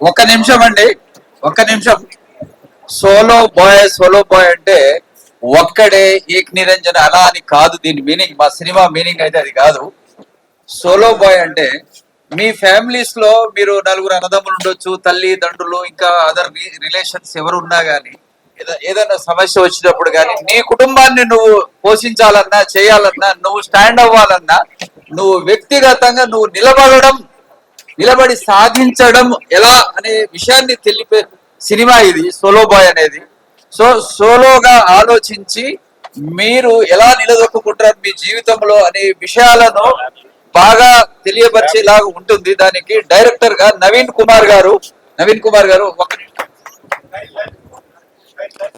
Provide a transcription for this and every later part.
ఒక్క నిమిషం అండి ఒక్క నిమిషం. సోలో బాయ్ సోలో బాయ్ అంటే ఒక్కడే ఏక్ నిరంజన్ అలా అని కాదు దీని మీనింగ్ మా సినిమా మీనింగ్ అయితే అది కాదు. సోలో బాయ్ అంటే మీ ఫ్యామిలీస్లో మీరు నలుగురు అన్నదమ్ములు ఉండొచ్చు తల్లి తండ్రులు ఇంకా అదర్ రిలేషన్స్ ఎవరు ఉన్నా గానీ ఏదైనా సమస్య వచ్చినప్పుడు కానీ నీ కుటుంబాన్ని నువ్వు పోషించాలన్నా చేయాలన్నా నువ్వు స్టాండ్ అవ్వాలన్నా నువ్వు వ్యక్తిగతంగా నువ్వు నిలబడడం నిలబడి సాధించడం ఎలా అనే విషయాన్ని తెలిపే సినిమా ఇది సోలో బాయ్ అనేది. సో సోలోగా ఆలోచించి మీరు ఎలా నిలదొక్కుంటారు మీ జీవితంలో అనే విషయాలను బాగా తెలియపరిచేలాగా ఉంటుంది. దానికి డైరెక్టర్గా నవీన్ కుమార్ గారు నవీన్ కుమార్ గారు ఒక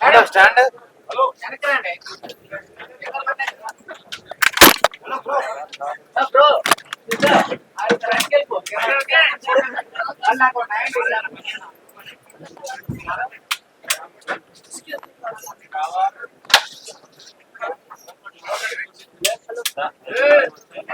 మేడం స్టాండ్ హలో బ్రో కావాలి